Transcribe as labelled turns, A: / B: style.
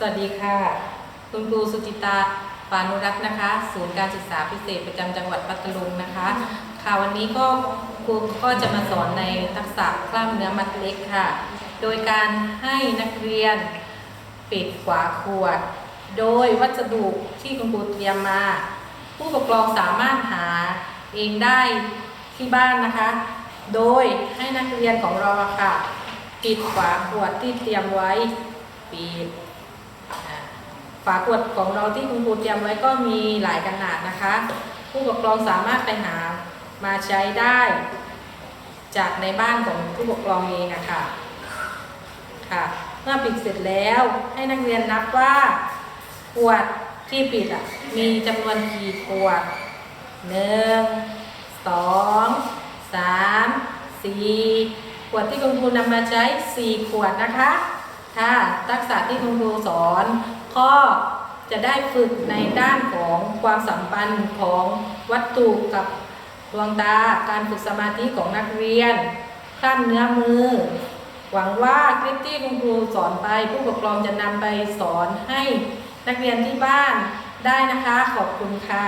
A: สวัสดีค่ะ คุณครูสุจิตาปานุรักษ์นะคะ ศูนย์การศึกษาพิเศษประจำจังหวัดพัทลุงนะคะ ค่ะวันนี้ก็ครูก็จะมาสอนในทักษะกล้ามเนื้อมัดเล็กค่ะ โดยการให้นักเรียนปิดฝาขวด โดยวัสดุที่คุณครูเตรียมมา ผู้ปกครองสามารถหาเองได้ที่บ้านนะคะ โดยให้นักเรียนของเราค่ะ ปิดฝาขวดที่เตรียมไว้ปิด ฝาขวดของเราที่คุณครูเตรียมไว้ก็มีหลายขนาดนะคะ ผู้ปกครองสามารถไปหามาใช้ได้ จากในบ้านของผู้ปกครองเองอะค่ะค่ะ เมื่อปิดเสร็จแล้วให้นักเรียนนับว่าขวดที่ปิดอะมีจำนวนกี่ขวดหนึ่งสองสามสี่ขวดที่คุณครูนำมาใช้สี่ขวดนะคะ ค่ะ ทักษะที่คุณครูสอน ข้อจะได้ฝึกในด้านของความสัมพันธ์ของวัตถุกับดวงตา การฝึกสมาธิของนักเรียนกล้ามเนื้อมือ หวังว่าคลิปที่คุณครูสอนไป ผู้ปกครองจะนำไปสอนให้นักเรียนที่บ้านได้นะคะ ขอบคุณค่ะ